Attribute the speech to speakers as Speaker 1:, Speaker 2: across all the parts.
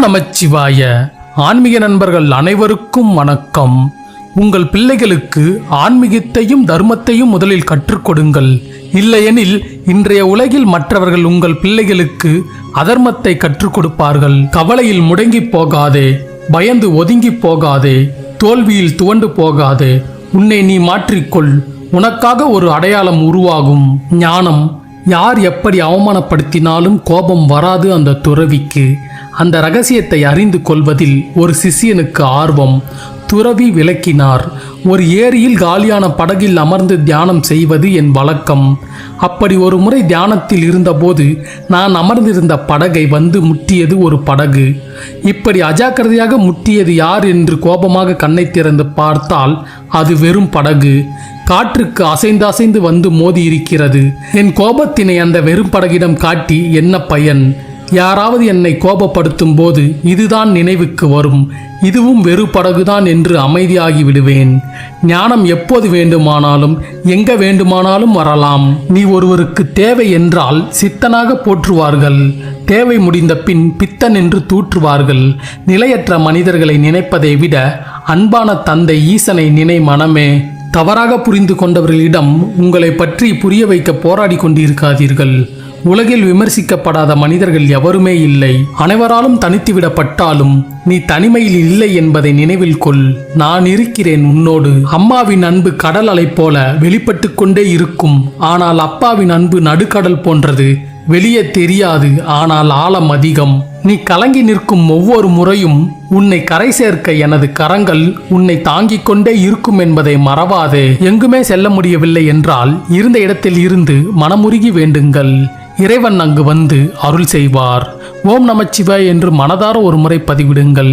Speaker 1: நமச்சிவாய. ஆன்மீக நண்பர்கள் அனைவருக்கும் வணக்கம். உங்கள் பிள்ளைகளுக்கு ஆன்மீகத்தையும் தர்மத்தையும் முதலில் கற்றுக் கொடுங்கள். இல்லையெனில் இன்றைய உலகில் மற்றவர்கள் உங்கள் பிள்ளைகளுக்கு அதர்மத்தை கற்றுக் கொடுப்பார்கள். கவலையில் முடங்கி போகாதே பயந்து ஒதுங்கி போகாதே தோல்வியில் துவண்டு போகாதே உன்னை நீ மாற்றிக்கொள். உனக்காக ஒரு அடையாளம் உருவாகும். ஞானம் யார் எப்படி அவமானப்படுத்தினாலும் கோபம் வராது அந்த துறவிக்கு. அந்த ரகசியத்தை அறிந்து கொள்வதில் ஒரு சிஷ்யனுக்கு ஆர்வம். துறவி விளக்கினார் ஒரு ஏரியில் காலியான படகில் அமர்ந்து தியானம் செய்வது என் வழக்கம். அப்படி ஒரு முறை தியானத்தில் இருந்தபோது நான் அமர்ந்திருந்த படகை வந்து முட்டியது ஒரு படகு. இப்படி அஜாக்கிரதையாக முட்டியது யார் என்று கோபமாக கண்ணை திறந்து பார்த்தால் அது வெறும் படகு. காற்றுக்கு அசைந்து அசைந்து வந்து மோதி இருக்கிறது என் கோபத்தினை அந்த வெறும் படகிடம் காட்டி என்ன பயன்? யாராவது என்னை கோபப்படுத்தும் போது இதுதான் நினைவுக்கு வரும். இதுவும் வெறு படகுதான் என்று அமைதியாகி விடுவேன். ஞானம் எப்போது வேண்டுமானாலும் எங்க வேண்டுமானாலும் வரலாம். நீ ஒருவருக்கு தேவை என்றால் சித்தனாக போற்றுவார்கள். தேவை முடிந்த பின் பித்தன் என்று தூற்றுவார்கள். நிலையற்ற மனிதர்களை நினைப்பதை விட அன்பான தந்தை ஈசனை நினை மனமே. தவறாக புரிந்து கொண்டவர்களிடம் உங்களை பற்றி புரிய வைக்க போராடி கொண்டிருக்காதீர்கள். உலகில் விமர்சிக்கப்படாத மனிதர்கள் எவருமே இல்லை. அனைவராலும் தனித்து விடப்பட்டாலும் நீ தனிமையில் இல்லை என்பதை நினைவில் கொள். நான் இருக்கிறேன் உன்னோடு. அம்மாவின் அன்பு கடல் அலை போல வெளிப்பட்டு கொண்டே இருக்கும். ஆனால் அப்பாவின் அன்பு நடுக்கடல் போன்றது. வெளியே தெரியாது. ஆனால் ஆழம் அதிகம். நீ கலங்கி நிற்கும் ஒவ்வொரு முறையும் உன்னை கரை சேர்க்க எனது கரங்கள் உன்னை தாங்கிக் கொண்டே இருக்கும் என்பதை மறவாதே. எங்குமே செல்ல முடியவில்லை என்றால் இருந்த இடத்தில் இருந்து மனமுருகி வேண்டுங்கள். இறைவன் அங்கு வந்து அருள் செய்வார். ஓம் நமச்சிவாய் என்று மனதார ஒரு முறை பதிவிடுங்கள்.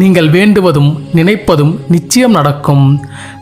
Speaker 1: நீங்கள் வேண்டுவதும் நினைப்பதும் நிச்சயம் நடக்கும்.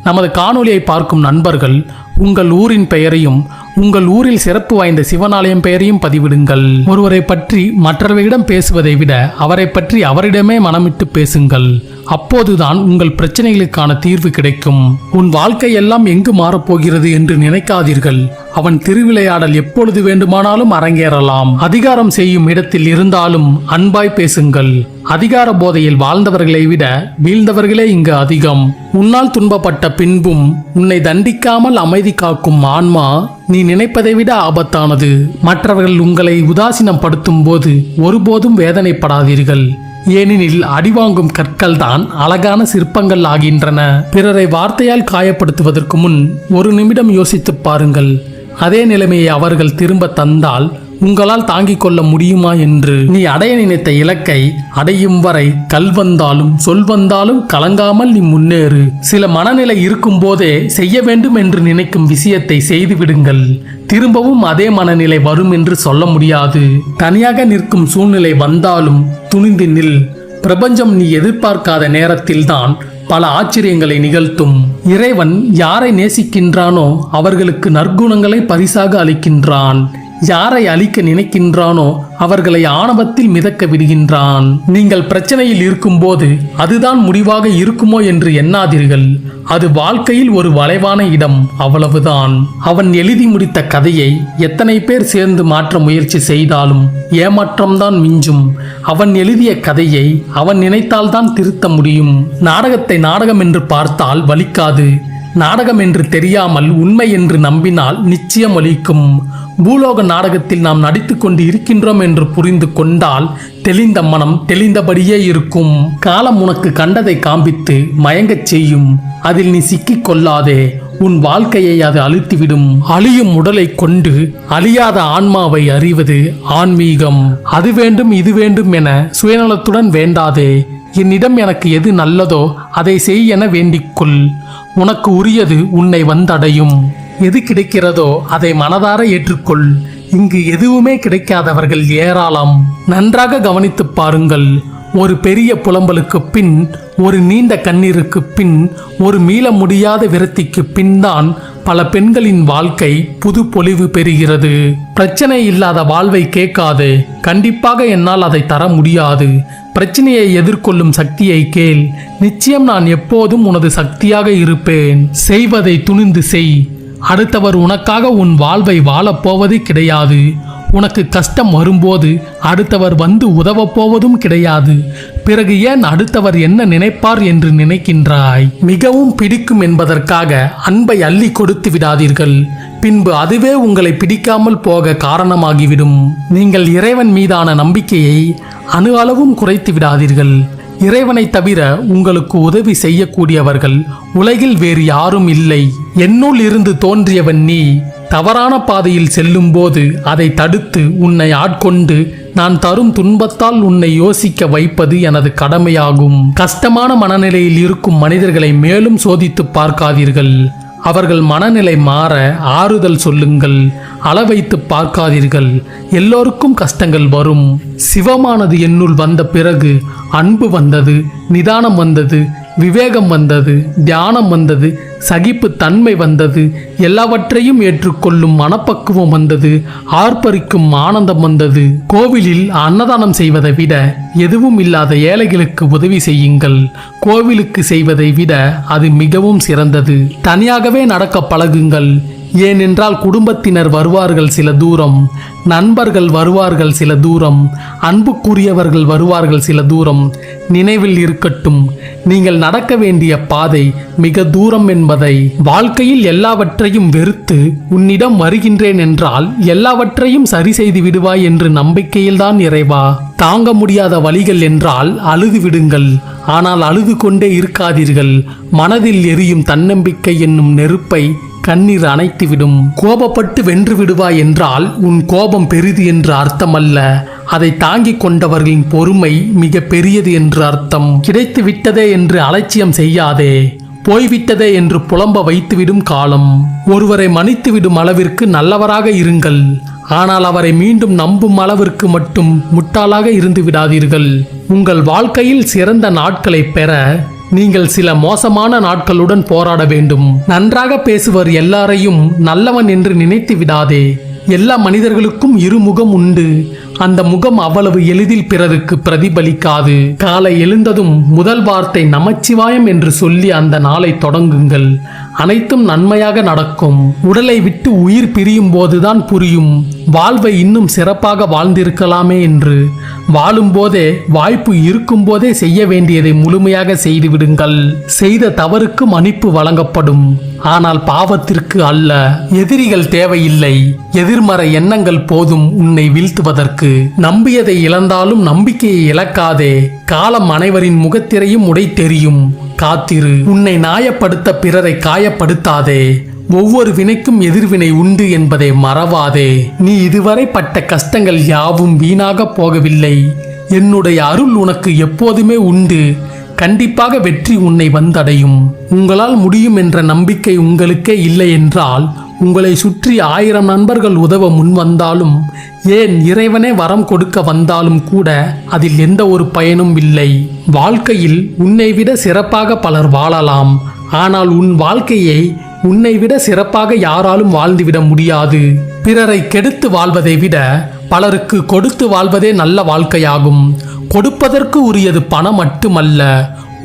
Speaker 1: நமது காணொளியை பார்க்கும் நண்பர்கள் உங்கள் ஊரின் பெயரையும் உங்கள் ஊரில் சிறப்பு வாய்ந்த சிவனாலயம் பெயரையும் பதிவிடுங்கள். ஒருவரை பற்றி மற்றவர்களிடம் பேசுவதை விட அவரை பற்றி அவரிடமே மனமிட்டு பேசுங்கள். அப்போதுதான் உங்கள் பிரச்சனைகளுக்கான தீர்வு கிடைக்கும். உன் வாழ்க்கை எல்லாம் எங்கு மாறப்போகிறது என்று நினைக்காதீர்கள். அவன் திருவிளையாடல் எப்பொழுது வேண்டுமானாலும் அரங்கேறலாம். அதிகாரம் செய்யும் இடத்தில் இருந்தாலும் அன்பாய் பேசுங்கள். அதிகார போதையில் வாழ்ந்தவர்களை விட வீழ்ந்தவர்களே இங்கு அதிகம். உன்னால் துன்பப்பட்ட பின்பும் உன்னை தண்டிக்காமல் அமைதி காக்கும் ஆன்மா நீ நினைப்பதை விட ஆபத்தானது. மற்றவர்கள் உங்களை உதாசீனப்படுத்தும் போது ஒருபோதும் வேதனைப்படாதீர்கள். ஏனெனில் அடிவாங்கும் கற்கள் தான் அழகான சிற்பங்கள் ஆகின்றன. பிறரை வார்த்தையால் காயப்படுத்துவதற்கு முன் ஒரு நிமிடம் யோசித்துப் பாருங்கள். அதே நிலைமையை அவர்கள் திரும்ப தந்தால் உங்களால் தாங்கிக் கொள்ள முடியுமா என்று. நீ அடைய நினைத்த இலக்கை அடையும் வரை கல் வந்தாலும் சொல் வந்தாலும் கலங்காமல் நீ முன்னேறு. சில மனநிலை இருக்கும் போதே செய்ய வேண்டும் என்று நினைக்கும் விஷயத்தை செய்து விடுங்கள் திரும்பவும் அதே மனநிலை வரும் என்று சொல்ல முடியாது. தனியாக நிற்கும் சூழ்நிலை வந்தாலும் துணிந்து நில். பிரபஞ்சம் நீ எதிர்பார்க்காத நேரத்தில்தான் பல ஆச்சரியங்களை நிகழ்த்தும். இறைவன் யாரை நேசிக்கின்றானோ அவர்களுக்கு நற்குணங்களை பரிசாக அளிக்கின்றான். யாரை அழிக்க நினைக்கின்றானோ அவர்களை ஆணவத்தில் மிதக்க விடுகின்றான். நீங்கள் பிரச்சனையில் இருக்கும்போது அதுதான் முடிவாக இருக்குமோ என்று எண்ணாதீர்கள். அது வாழ்க்கையில் ஒரு வளைவான இடம் அவ்வளவுதான். அவன் எழுதி முடித்த கதையை எத்தனை பேர் சேர்ந்து மாற்ற முயற்சி செய்தாலும் ஏமாற்றம்தான் மிஞ்சும். அவன் எழுதிய கதையை அவன் நினைத்தால்தான் திருத்த முடியும். நாடகத்தை நாடகம் என்று பார்த்தால் வலிக்காது. நாடகம் என்று தெரியாமல் உண்மை என்று நம்பினால் நிச்சயம் ஒலிக்கும். பூலோக நாடகத்தில் நாம் நடித்து கொண்டு இருக்கின்றோம் என்று புரிந்து கொண்டால் தெளிந்த மனம் தெளிந்தபடியே இருக்கும். காலம் உனக்கு கண்டதை காண்பித்து மயங்கச் செய்யும். அதில் நீ சிக்கிக் கொள்ளாதே. உன் வாழ்க்கையை அது அழித்துவிடும். அழியும் உடலை கொண்டு அழியாத ஆன்மாவை அறிவது ஆன்மீகம். அது வேண்டும் இது வேண்டும் என சுயநலத்துடன் வேண்டாதே. என்னிடம் எனக்கு எது நல்லதோ அதை செய் என வேண்டிக்கொள். உனக்கு உரியது உன்னை வந்தடையும். எது கிடைக்கிறதோ அதை மனதார ஏற்றுக்கொள். இங்கு எதுவுமே கிடைக்காதவர்கள் ஏராளம். நன்றாக கவனித்துப் பாருங்கள். ஒரு பெரிய புலம்பலுக்கு பின் ஒரு நீண்ட கண்ணீருக்கு பின் ஒரு மீள முடியாத விரத்திக்கு பின்தான் பல பெண்களின் வாழ்க்கை புது பொலிவு பெறுகிறது. பிரச்சனை இல்லாத வாழ்வை கேட்காது. கண்டிப்பாக என்னால் அதை தர முடியாது. பிரச்சனையை எதிர்கொள்ளும் சக்தியை கேள். நிச்சயம் நான் எப்போதும் உனது சக்தியாக இருப்பேன். செய்வதை துணிந்து செய். அடுத்தவர் உனக்காக உன் வாழ்வை வாழப்போவது கிடையாது. உனக்கு கஷ்டம் வரும்போது அடுத்தவர் வந்து உதவப் போவதும் கிடையாது. பிறகு ஏன் அடுத்தவர் என்ன நினைப்பார் என்று நினைக்கின்றாய்? மிகவும் பிடிக்கும் என்பதற்காக அன்பை அள்ளி கொடுத்து விடாதீர்கள். பின்பு அதுவே உங்களை பிடிக்காமல் போக காரணமாகிவிடும். நீங்கள் இறைவன் மீதான நம்பிக்கையை அணு அளவும் குறைத்து விடாதீர்கள். இறைவனை தவிர உங்களுக்கு உதவி செய்யக்கூடியவர்கள் உலகில் வேறு யாரும் இல்லை. என்னுள் இருந்து தோன்றியவன் நீ தவறான பாதையில் செல்லும்போது அதை தடுத்து உன்னை ஆட்கொண்டு நான் தரும் துன்பத்தால் உன்னை யோசிக்க வைப்பது எனது கடமையாகும். கஷ்டமான மனநிலையில் இருக்கும் மனிதர்களை மேலும் சோதித்து பார்க்காதீர்கள். அவர்கள் மனநிலை மாற ஆறுதல் சொல்லுங்கள். அளவைத்து பார்க்காதீர்கள். எல்லோருக்கும் கஷ்டங்கள் வரும். சிவமானது என்னுள் வந்த பிறகு அன்பு வந்தது நிதானம் வந்தது விவேகம் வந்தது தியானம் வந்தது சகிப்பு தன்மை வந்தது எல்லாவற்றையும் ஏற்றுக்கொள்ளும் மனப்பக்குவம் வந்தது ஆர்ப்பரிக்கும் ஆனந்தம் வந்தது. கோவிலில் அன்னதானம் செய்வதை விட எதுவும் இல்லாத ஏழைகளுக்கு உதவி செய்யுங்கள். கோவிலுக்கு செய்வதை விட அது மிகவும் சிறந்தது. தனியாகவே நடக்க பழகுங்கள். ஏனென்றால் குடும்பத்தினர் வருவார்கள் சில தூரம் நண்பர்கள் வருவார்கள் சில தூரம் அன்புக்குரியவர்கள் வருவார்கள் சில தூரம். நினைவில் இருக்கட்டும் நீங்கள் நடக்க வேண்டிய பாதை மிக தூரம் என்பதை வாழ்க்கையில் எல்லாவற்றையும் வெறுத்து உன்னிடம் வருகின்றேன் என்றால் எல்லாவற்றையும் சரி செய்து விடுவாய் என்று நம்பிக்கையில்தான் இறைவா. தாங்க முடியாத வழிகள் என்றால் அழுது விடுங்கள். ஆனால் அழுது கொண்டே இருக்காதீர்கள். மனதில் எரியும் தன்னம்பிக்கை என்னும் நெருப்பை கண்ணீர் அணைத்துவிடும். கோபப்பட்டு வென்று விடுவாய் என்றால் உன் கோபம் பெரிது என்று அர்த்தமல்ல. அதை தாங்கிக் கொண்டவர்களின் பொறுமை மிக பெரியது என்று அர்த்தம். கிடைத்து விட்டதே என்று அலட்சியம் செய்யாதே. போய்விட்டதே என்று புலம்ப வைத்துவிடும் காலம். ஒருவரை மன்னித்துவிடும் அளவிற்கு நல்லவராக இருங்கள். ஆனால் அவரை மீண்டும் நம்பும் அளவிற்கு மட்டும் முட்டாளாக இருந்து விடாதீர்கள். உங்கள் வாழ்க்கையில் சிறந்த நாட்களை பெற நீங்கள் சில மோசமான நாட்களுடன் போராட வேண்டும். நன்றாக பேசுவர் எல்லாரையும் நல்லவன் என்று நினைத்து விடாதே. எல்லா மனிதர்களுக்கும் இருமுகம் உண்டு. அந்த முகம் அவ்வளவு எளிதில் பிறருக்கு பிரதிபலிக்காது. காலை எழுந்ததும் முதல் வார்த்தை நமச்சிவாயம் என்று சொல்லி அந்த நாளை தொடங்குங்கள். அனைத்தும் நன்மையாக நடக்கும். உடலை விட்டு உயிர் பிரியும் போதுதான் புரியும். வாழ்வை இன்னும் சிறப்பாக வாழ்ந்திருக்கலாமே என்று. வாழும்போதே வாய்ப்பு இருக்கும்போதே செய்ய வேண்டியதை முழுமையாக செய்துவிடுங்கள் செய்த தவறுக்கு மன்னிப்பு வழங்கப்படும். ஆனால் பாவத்திற்கு அல்ல. எதிரிகள் தேவையில்லை. எதிர்மறை எண்ணங்கள் போதும் உன்னை வீழ்த்துவதற்கு. நம்பியதை இழந்தாலும் நம்பிக்கையை இழக்காதே. காலம் அனைவரின் முகத்திரையும் உடை தெரியும் காத்திரு. உன்னை நாயப்படுத்த பிறரை காயப்படுத்தாதே. ஒவ்வொரு வினைக்கும் எதிர்வினை உண்டு என்பதை மறவாதே. நீ இதுவரை பட்ட கஷ்டங்கள் யாவும் வீணாக போகவில்லை. என்னுடைய அருள் உனக்கு எப்போதுமே உண்டு. கண்டிப்பாக வெற்றி உன்னை வந்தடையும். உங்களால் முடியும் என்ற நம்பிக்கை உங்களுக்கே இல்லை என்றால் உங்களை சுற்றி ஆயிரம் நண்பர்கள் உதவ முன் வந்தாலும் ஏன் இறைவனே வரம் கொடுக்க வந்தாலும் கூட அதில் எந்த ஒரு பயனும் இல்லை. வாழ்க்கையில் உன்னை விட சிறப்பாக பலர் வாழலாம். ஆனால் உன் வாழ்க்கையை உன்னை விட சிறப்பாக யாராலும் வாழ்ந்துவிட முடியாது. பிறரை கெடுத்து வாழ்வதை விட பலருக்கு கொடுத்து வாழ்வதே நல்ல வாழ்க்கையாகும். கொடுப்பதற்கு உரியது பணம் மட்டுமல்ல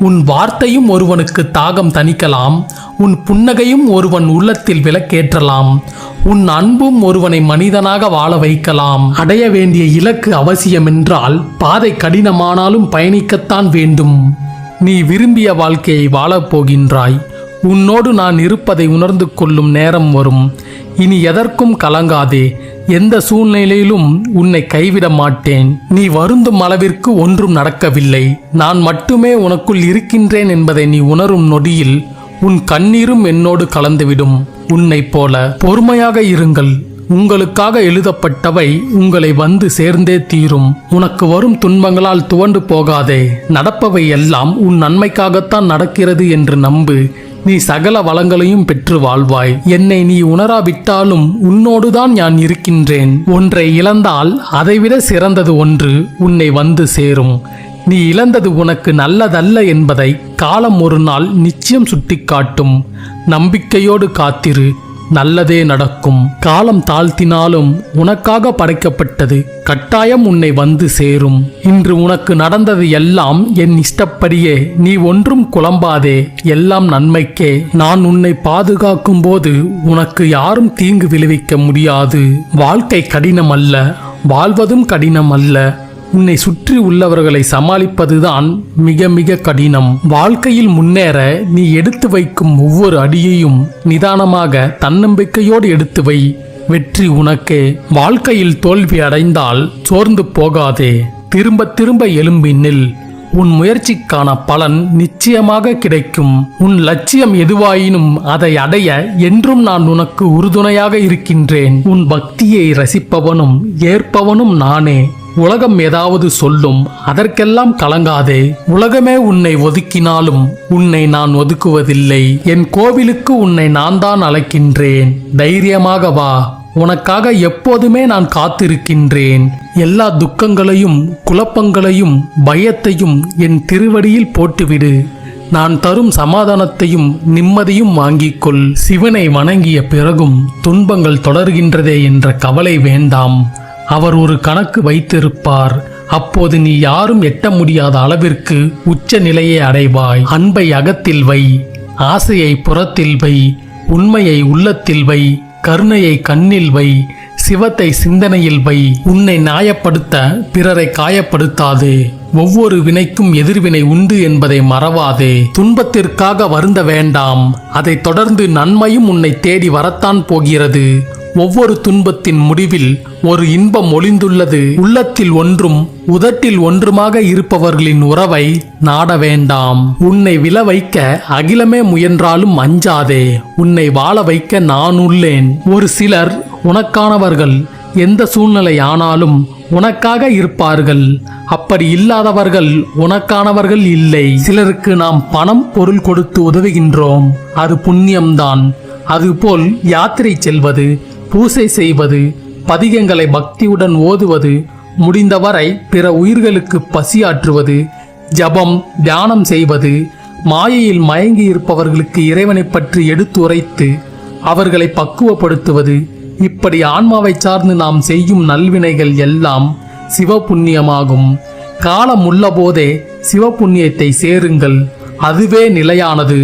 Speaker 1: உன் வார்த்தையும் ஒருவனுக்கு தாகம் தணிக்கலாம் உன் புன்னகையும் ஒருவன் உள்ளத்தில் விளக்கேற்றலாம் உன் அன்பும் ஒருவனை மனிதனாக வாழ வைக்கலாம். அடைய வேண்டிய இலக்கு அவசியமென்றால் பாதை கடினமானாலும் பயணிக்கத்தான் வேண்டும். நீ விரும்பிய வாழ்க்கையை வாழப் போகின்றாய். உன்னோடு நான் இருப்பதை உணர்ந்து கொள்ளும் நேரம் வரும். இனி எதற்கும் கலங்காதே. எந்த சூழ்நிலையிலும் உன்னை கைவிட மாட்டேன். நீ வருந்தும் அளவிற்கு ஒன்றும் நடக்கவில்லை. நான் மட்டுமே உனக்குள் இருக்கின்றேன் என்பதை நீ உணரும் நொடியில் உன் கண்ணீரும் என்னோடு கலந்துவிடும். உன்னைப் போல பொறுமையாக இருங்கள். உங்களுக்காக எழுதப்பட்டவை உங்களை வந்து சேர்ந்தே தீரும். உனக்கு வரும் துன்பங்களால் துவண்டு போகாதே. நடப்பவை எல்லாம் உன் நன்மைக்காகத்தான் நடக்கிறது என்று நம்பு. நீ சகல வளங்களையும் பெற்று வாழ்வாய். என்னை நீ உணராவிட்டாலும் உன்னோடுதான் நான் இருக்கின்றேன். ஒன்றை இழந்தால் அதைவிட சிறந்தது ஒன்று உன்னை வந்து சேரும். நீ இழந்தது உனக்கு நல்லதல்ல என்பதை காலம் ஒரு நாள் நிச்சயம் சுட்டிக்காட்டும். நம்பிக்கையோடு காத்திரு. நல்லதே நடக்கும். காலம் தாழ்த்தினாலும் உனக்காக படைக்கப்பட்டது கட்டாயம் உன்னை வந்து சேரும். இன்று உனக்கு நடந்தது எல்லாம் என் இஷ்டப்படியே. நீ ஒன்றும் குழம்பாதே. எல்லாம் நன்மைக்கே. நான் உன்னை பாதுகாக்கும் போது உனக்கு யாரும் தீங்கு விளைவிக்க முடியாது. வாழ்க்கை கடினம் அல்ல வாழ்வதும் கடினம் அல்ல உன்னை சுற்றி உள்ளவர்களை சமாளிப்பதுதான் மிக மிக கடினம். வாழ்க்கையில் முன்னேற நீ எடுத்து வைக்கும் ஒவ்வொரு அடியையும் நிதானமாக தன்னம்பிக்கையோடு எடுத்து வை. வெற்றி உனக்கு. வாழ்க்கையில் தோல்வி அடைந்தால் சோர்ந்து போகாதே. திரும்ப திரும்ப எழும்பி நில். உன் முயற்சிக்கான பலன் நிச்சயமாக கிடைக்கும். உன் லட்சியம் எதுவாயினும் அதை அடைய என்றும் நான் உனக்கு உறுதுணையாக இருக்கின்றேன். உன் பக்தியை ரசிப்பவனும் ஏற்பவனும் நானே. உலகம் ஏதாவது சொல்லும் அதற்கெல்லாம் கலங்காதே. உலகமே உன்னை ஒதுக்கினாலும் உன்னை நான் ஒதுக்குவதில்லை. என் கோவிலுக்கு உன்னை நான் தான் அழைக்கின்றேன். தைரியமாக வா. உனக்காக எப்போதுமே நான் காத்திருக்கின்றேன். எல்லா துக்கங்களையும் குழப்பங்களையும் பயத்தையும் என் திருவடியில் போட்டுவிடு. நான் தரும் சமாதானத்தையும் நிம்மதியும் வாங்கிக்கொள். சிவனை வணங்கிய பிறகும் துன்பங்கள் தொடர்கின்றதே என்ற கவலை வேண்டாம். அவர் ஒரு கணக்கு வைத்திருப்பார். அப்போது நீ யாரும் எட்ட முடியாத அளவிற்கு உச்ச நிலையை அடைவாய். அன்பை அகத்தில் வை ஆசையை புறத்தில் வை உண்மையை உள்ளத்தில் வை கருணையை கண்ணில் வை சிவத்தை சிந்தனையில் வை. உன்னை நியாயப்படுத்த பிறரை காயப்படுத்தாதே. ஒவ்வொரு வினைக்கும் எதிர்வினை உண்டு என்பதை மறவாதே. துன்பத்திற்காக வருந்த வேண்டாம். அதைத் தொடர்ந்து நன்மையும் உன்னை தேடி வரத்தான் போகிறது. ஒவ்வொரு துன்பத்தின் முடிவில் ஒரு இன்பம் ஒளிந்துள்ளது. உள்ளத்தில் ஒன்றும் உதட்டில் ஒன்றுமாக இருப்பவர்களின் உறவை நாட வேண்டாம். உன்னை விழ வைக்க அகிலமே முயன்றாலும் அஞ்சாதே. உன்னை வாழ வைக்க நான் உள்ளேன். ஒரு சிலர் உனக்கானவர்கள் எந்த சூழ்நிலை ஆனாலும் உனக்காக இருப்பார்கள். அப்படி இல்லாதவர்கள் உனக்கானவர்கள் இல்லை. சிலருக்கு நாம் பணம் பொருள் கொடுத்து உதவுகின்றோம். அது புண்ணியம்தான். அதுபோல் யாத்திரை செல்வது பூசை செய்வது பதிகங்களை பக்தியுடன் ஓதுவது முடிந்தவரை பிற உயிர்களுக்கு பசியாற்றுவது ஜபம் தியானம் செய்வது மாயையில் மயங்கி இருப்பவர்களுக்கு இறைவனை பற்றி எடுத்துரைத்து அவர்களை பக்குவப்படுத்துவது இப்படி ஆன்மாவை சார்ந்து நாம் செய்யும் நல்வினைகள் எல்லாம் சிவபுண்ணியமாகும். காலம் உள்ளபோதே சிவபுண்ணியத்தை சேருங்கள். அதுவே நிலையானது.